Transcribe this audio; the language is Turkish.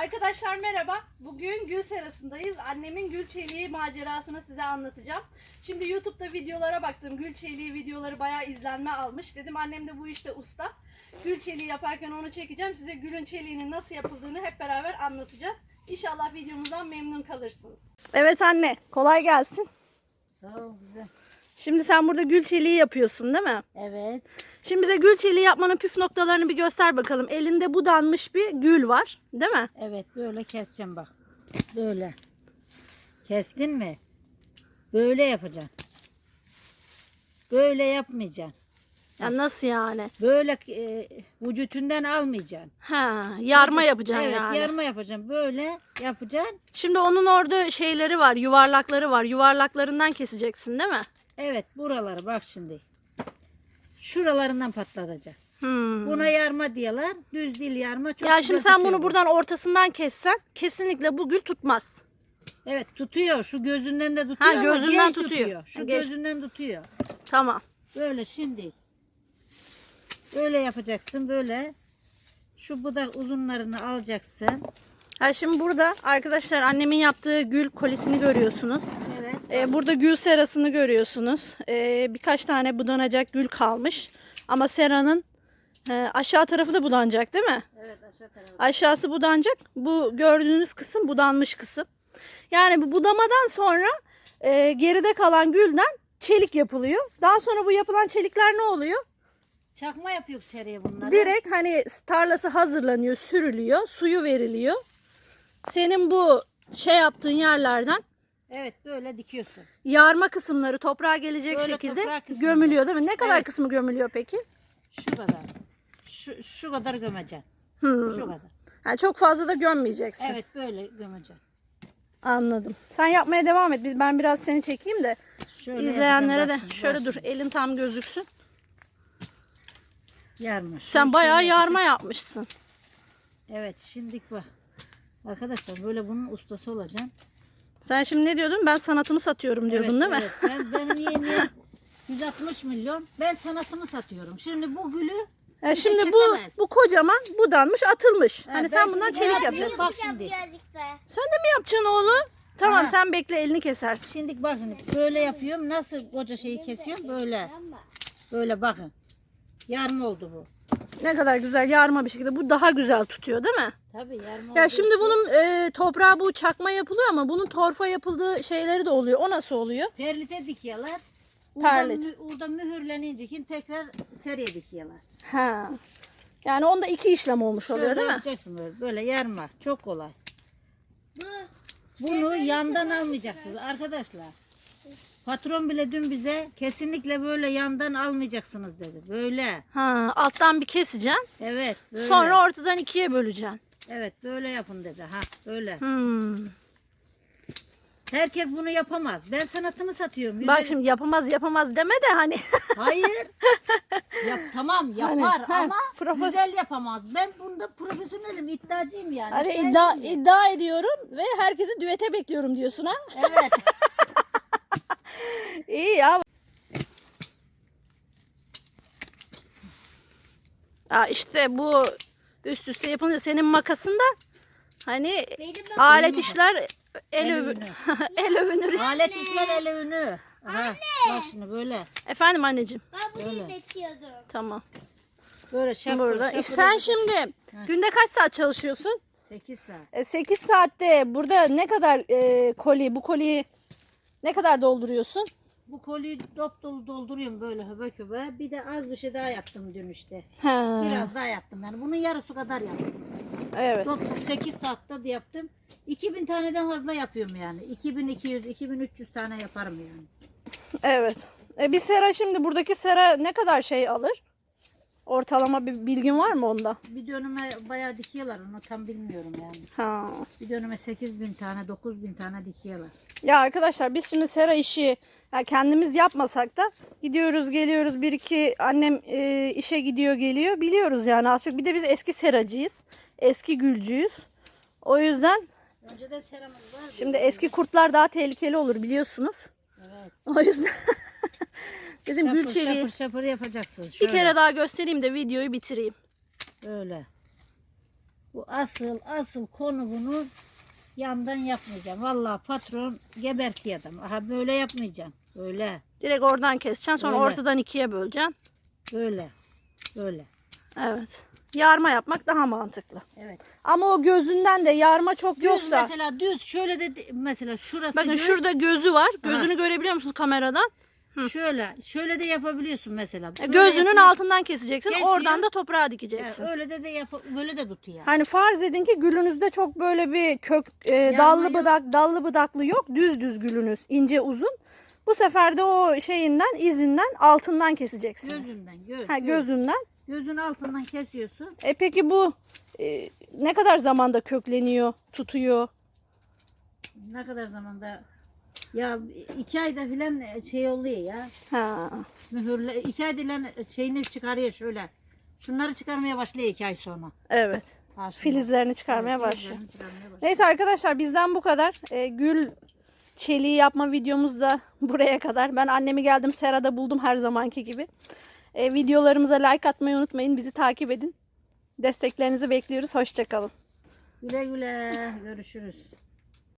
Arkadaşlar merhaba. Bugün gül serasındayız. Annemin gül çeliği macerasını size anlatacağım. Şimdi YouTube'da videolara baktım. Gül çeliği videoları bayağı izlenme almış. Dedim annem de bu işte usta. Gül çeliği yaparken onu çekeceğim. Size gülün çeliğinin nasıl yapıldığını hep beraber anlatacağız. İnşallah videomuzdan memnun kalırsınız. Evet anne, kolay gelsin. Sağ ol güzel. Şimdi sen burada gül çeliği yapıyorsun değil mi? Evet. Şimdi bize gül çeliği yapmanın püf noktalarını bir göster bakalım. Elinde budanmış bir gül var, değil mi? Evet böyle keseceğim bak. Böyle. Kestin mi? Böyle yapacaksın. Böyle yapmayacaksın. Ya nasıl yani? Böyle e, vücutundan almayacaksın. Ha, yarma yapacaksın evet, yani. yarma yapacaksın. Böyle yapacaksın. Şimdi onun orada şeyleri var, yuvarlakları var. Yuvarlaklarından keseceksin değil mi? Evet buraları bak şimdi. Şuralarından patlatacaksın. Hmm. Buna yarma diyorlar. Düz değil yarma. Çok Ya şimdi sen tutuyor bunu bu. buradan ortasından kessen kesinlikle bu gül tutmaz. Evet tutuyor. Şu gözünden de tutuyor Ha, ama gözünden geç tutuyor. Şu geç. gözünden tutuyor. Tamam. Böyle şimdi. Böyle yapacaksın böyle. Şu budak uzunlarını alacaksın. Ha şimdi burada arkadaşlar annemin yaptığı gül kolisini görüyorsunuz. Ee, burada gül serasını görüyorsunuz. Ee, birkaç tane budanacak gül kalmış. Ama seranın e, aşağı tarafı da budanacak değil mi? Evet aşağı tarafa. Aşağısı budanacak. Bu gördüğünüz kısım budanmış kısım. Yani bu budamadan sonra e, geride kalan gülden çelik yapılıyor. Daha sonra bu yapılan çelikler ne oluyor? Çakma yapıyor seriye bunları. Direkt hani tarlası hazırlanıyor, sürülüyor, suyu veriliyor. Senin bu şey yaptığın yerlerden Evet böyle dikiyorsun. yarma kısımları toprağa gelecek Böyle şekilde toprağa gömülüyor değil mi? Ne kadar Evet. kısmı gömülüyor peki? Şu kadar. Şu, şu kadar gömeceksin. Hmm. Şu kadar. Yani çok fazla da gömmeyeceksin. Evet böyle gömeceksin. Anladım. Sen yapmaya devam et. Biz ben biraz seni çekeyim de Şöyle izleyenlere de yapacağım, bak şimdi, şöyle bak dur. şimdi. Elin tam gözüksün. Yarma. Şu Sen bayağı yarma yapmışsın. Evet şimdilik bak. Arkadaşlar böyle bunun ustası olacaksın. Sen şimdi ne diyordun? Ben sanatımı satıyorum diyordun evet, değil mi? Evet. Ben, benim yemeğim 160 milyon. Ben sanatımı satıyorum. Şimdi bu gülü E, şimdi bu kesemez. bu kocaman budanmış, atılmış. Ha, hani sen bundan çelik yapacaksın. Bak şimdi. Sen de mi yapacaksın oğlum? Tamam Ha. sen bekle elini kesersin. Şimdi bak şimdi böyle yapıyorum. Nasıl koca şeyi kesiyorum? Böyle. Böyle bakın. Yarım oldu bu. Ne kadar güzel yarma bir şekilde. Bu daha güzel tutuyor değil mi? Tabii yarım Ya şimdi için bunun e, toprağı bu çakma yapılıyor ama bunun torfa yapıldığı şeyleri de oluyor. O nasıl oluyor? perlite dikiyorlar. Perlit. Orada, mü- orada mühürlenince tekrar seriye dikiyorlar. Ha. Yani onda iki işlem olmuş oluyor Böyle değil mi? yapacaksın böyle. Böyle yarma. Çok kolay. Bu Bunu yandan almayacaksınız arkadaşlar. Patron bile dün bize kesinlikle böyle yandan almayacaksınız dedi. Böyle. Ha, alttan bir keseceksin. Evet. Böyle. Sonra ortadan ikiye böleceksin. Evet böyle yapın dedi. Ha böyle. Hmm. Herkes bunu yapamaz. Ben sanatımı satıyorum. Bak şimdi yapamaz yapamaz deme de hani. Hayır. Yap, tamam yapar Hani, ha, ama profes- güzel yapamaz. Ben bunda profesyonelim, iddiacıyım yani. hani Ben- iddia, iddia ediyorum ve herkesi düete bekliyorum diyorsun ha. Evet. İyi ya. Aa işte bu üst üste yapınca senin makasında hani benim bak alet işler el, El övü- övünü. el övünür. Alet işler el ünü. Aha, bak şimdi böyle. Efendim anneciğim. ben bunu izletiyordum. Tamam. Böyle şapır Burada. E sen şimdi günde kaç saat çalışıyorsun? 8 saat. E 8 saatte burada ne kadar e, koli, bu koliyi ne kadar dolduruyorsun? Bu koliyi dop dolu dolduruyorum böyle höbek höbe. Bir de az bir şey daha yaptım dün işte. Ha. Biraz daha yaptım yani. Bunun yarısı kadar yaptım. Evet. Dop dop 8 saatte de yaptım. 2000 taneden fazla yapıyorum yani. 2200 2300 tane yaparım yani. Evet. E bir sera şimdi buradaki sera ne kadar şey alır? Ortalama bir bilgin var mı onda? Bir dönüme bayağı dikiyorlar onu tam bilmiyorum yani. Ha. Bir dönüme 8000 tane 9000 tane dikiyorlar. Ya arkadaşlar biz şimdi sera işi ya kendimiz yapmasak da gidiyoruz geliyoruz bir iki annem e, işe gidiyor geliyor biliyoruz yani az çok bir de biz eski seracıyız eski gülcüyüz o yüzden Önceden seramız var. şimdi eski kurtlar daha tehlikeli olur biliyorsunuz Evet. o yüzden dedim Şapır çeliği şapır şapır yapacaksınız. bir Şöyle. kere daha göstereyim de videoyu bitireyim Böyle. Bu asıl asıl konu bunu yandan yapmayacağım. Vallahi patron gebertiyor adam. Aha böyle yapmayacağım. Böyle, Direkt oradan keseceksin sonra Öyle. ortadan ikiye böleceksin. böyle, böyle. Evet. Yarma yapmak daha mantıklı. Evet. Ama o gözünden de yarma çok Düz yoksa. mesela düz şöyle de mesela şurası Bakın düz. şurada gözü var. Gözünü görebiliyor musunuz kameradan? Şöyle, şöyle de yapabiliyorsun mesela. E, Böyle Gözünün yapıyorsun. altından keseceksin. Kesiyor. Oradan da toprağa dikeceksin. öyle de de yap böyle de tutuyor. Hani farz edin ki gülünüzde çok böyle bir kök e, dallı yok. budak dallı budaklı yok. Düz düz gülünüz. ince uzun. Bu sefer de o şeyinden izinden altından keseceksiniz. Gözünden, göz, Ha, göz. gözünden. Gözün altından kesiyorsun. E peki bu e, ne kadar zamanda kökleniyor, tutuyor? Ne kadar zamanda ya iki ayda filan şey oluyor ya. Ha. Mühürle iki ayda filan şeyini çıkarıyor şöyle. Şunları çıkarmaya başlıyor iki ay sonra. Evet. Ha, şunlar. Filizlerini çıkarmaya Evet, başlıyor. filizlerini çıkarmaya başlıyor. Neyse arkadaşlar bizden bu kadar. E, gül çeliği yapma videomuz da buraya kadar. Ben annemi geldim serada buldum her zamanki gibi. E, videolarımıza like atmayı unutmayın. Bizi takip edin. Desteklerinizi bekliyoruz. Hoşçakalın. Güle güle görüşürüz.